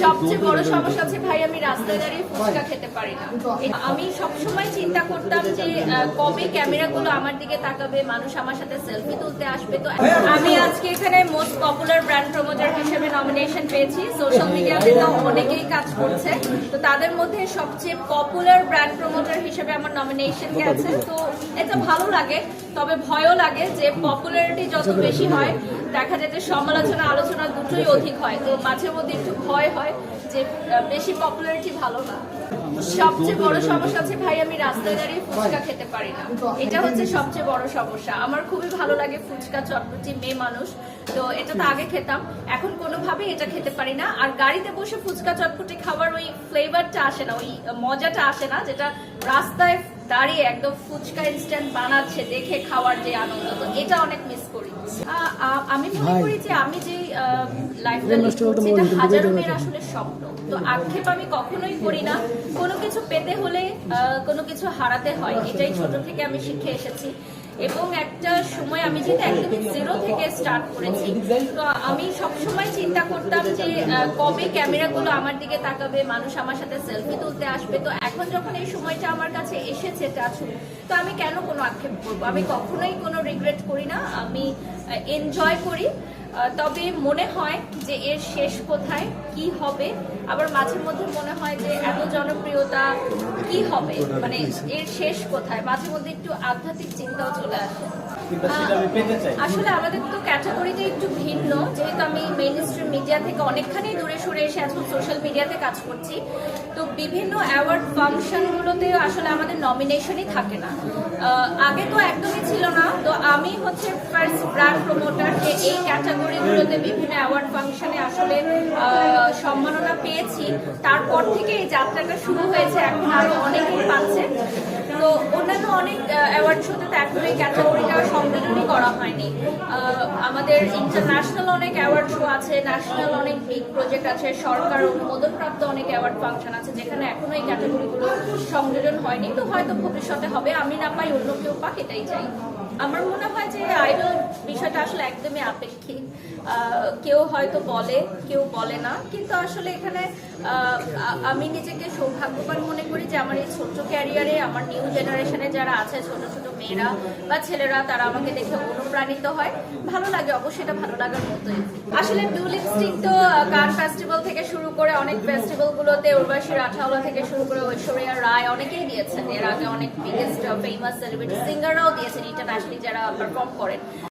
সবচেয়ে বড় সমস্যা হচ্ছে, ভাই, আমি রাস্তায় দাঁড়িয়ে ফুচকা খেতে পারি না। আমি সবসময় চিন্তা করতাম যে কবে ক্যামেরাগুলো আমার দিকে তাকাবে, মানুষ আমার সাথে সেলফি তুলতে আসবে। তো আমি আজকে এখানে মোস্ট পপুলার ব্র্যান্ড প্রমোটার হিসেবে নমিনেশন পেয়েছি। সোশ্যাল মিডিয়াতে তো অনেকেই কাজ করছে। তো তাদের মধ্যে সবচেয়ে পপুলার ব্র্যান্ড প্রমোটার হিসেবে আমার নমিনেশন গেছে তো এটা ভালো লাগে। তবে ভয়ও লাগে যে পপুলারিটি যত বেশি হয়, দেখা যায় যে সমালোচনা, আলোচনা দুটোই অধিক হয়। তো মাঝে মধ্যে একটু ভয় হয় যে বেশি পপুলারিটি ভালো না। সবচেয়ে বড় সমস্যা হচ্ছে, ভাই, আমি রাস্তায় দাঁড়িয়ে ফুচকা খেতে পারি না। এটা হচ্ছে সবচেয়ে বড় সমস্যা। আমার খুবই ভালো লাগে ফুচকা চটপটি, মেয়ে মানুষ। তো এটা তো আগে খেতাম। এখন কোনোভাবেই এটা খেতে পারি না। আর গাড়িতে বসে ফুচকা চটপটি খাবার ওই ফ্লেভারটা আসে না, ওই মজাটা আসে না, যেটা রাস্তায় দাঁড়িয়ে একদম ফুচকা ইনস্ট্যান্ট বানাচ্ছে দেখে খাওয়ার যে আনন্দ তো এটা অনেক মিস করি। আমি মনে করি যে আমি যে লাইফটা হাজারো মেয়ের আসলে স্বপ্ন। তো আক্ষেপ আমি কখনোই করি না। কোনো কিছু পেতে হলে কোনো কিছু হারাতে হয় এটাই ছোট থেকে আমি শিখে এসেছি। এবং একটা সময় আমি যেহেতু একদমই জিরো থেকে স্টার্ট করেছি। তো আমি সবসময় চিন্তা করতাম যে কবে ক্যামেরাগুলো আমার দিকে তাকাবে, মানুষ আমার সাথে সেলফি তুলতে আসবে। তো এখন যখন এই সময়টা আমার কাছে এসেছে টাচু তো আমি কেন কোনো আক্ষেপ করব? আমি কখনোই কোনো রিগ্রেট করি না। আমি এনজয় করি। তবে মনে হয় যে এর শেষ কোথায়, কি হবে? আবার মাঝে মধ্যে মনে হয় যে এত জনপ্রিয়তা কি হবে? মানে এর শেষ কোথায়? মাঝে মধ্যে একটু আধ্যাত্মিক চিন্তাও চলে আসে। আসলে আমাদের তো ক্যাটাগরিটা একটু ভিন্ন, যেহেতু আমি মেইন স্ট্রিম মিডিয়া থেকে অনেকখানি দূরে সরে এসে এখন সোশ্যাল মিডিয়াতে কাজ করছি। তো বিভিন্ন অ্যাওয়ার্ড ফাংশনগুলোতে আসলে আমাদের নমিনেশনই থাকে না। আগে তো একদমই ছিল না। তো আমি হচ্ছে ফার্স্ট ব্র্যান্ড প্রমোটার যে এই ক্যাটাগরিগুলোতে বিভিন্ন অ্যাওয়ার্ড ফাংশনে আসলে সম্মাননা পেয়েছি। তারপর থেকে এই যাত্রাটা শুরু হয়েছে, এখন আরও অনেকেই পাচ্ছে। তো অন্যান্য অনেক অ্যাওয়ার্ড শোতে তো এখন এই ক্যাটাগরিটা সংযোজনই করা হয়নি। আমাদের ইন্টারন্যাশনাল অনেক অ্যাওয়ার্ড শো আছে ন্যাশনাল অনেক বিগ প্রজেক্ট আছে, সরকার অনুমোদনপ্রাপ্ত অনেক অ্যাওয়ার্ড ফাংশন আছে, যেখানে এখনও এই ক্যাটাগরিগুলো সংযোজন হয়নি। তো হয়তো ভবিষ্যতে হবে, আমি না পাই অন্য কেউ পাক, এটাই চাই। আমার মনে হয় যে আইডল বিষয়টা আসলে একদমই আপেক্ষিক। কেউ হয়তো বলে, কেউ বলে না। কিন্তু আসলে এখানে আমি নিজেকে সৌভাগ্যবান মনে করি যে আমার এই ছোট্ট ক্যারিয়ারে আমার নিউ জেনারেশনে যারা আছে, ছোট ছোট মেয়েরা বা ছেলেরা, তারা আমাকে দেখে অনুপ্রাণিত হয়। ভালো লাগে, অবশ্যই এটা ভালো লাগার মতোই। আসলে ব্লু লিপস্টিক তো গান ফেস্টিভ্যাল থেকে শুরু করে অনেক ফেস্টিভ্যাল গুলোতে উর্বশী রাঠাওয়ালা থেকে শুরু করে ঐশ্বরিয়া রায় অনেকেই দিয়েছেন। এর আগে অনেক বিগেস্ট ফেমাস সেলিব্রিটি সিঙ্গাররাও দিয়েছেন ইন্টারন্যাশনালি যারা পারফর্ম করেন।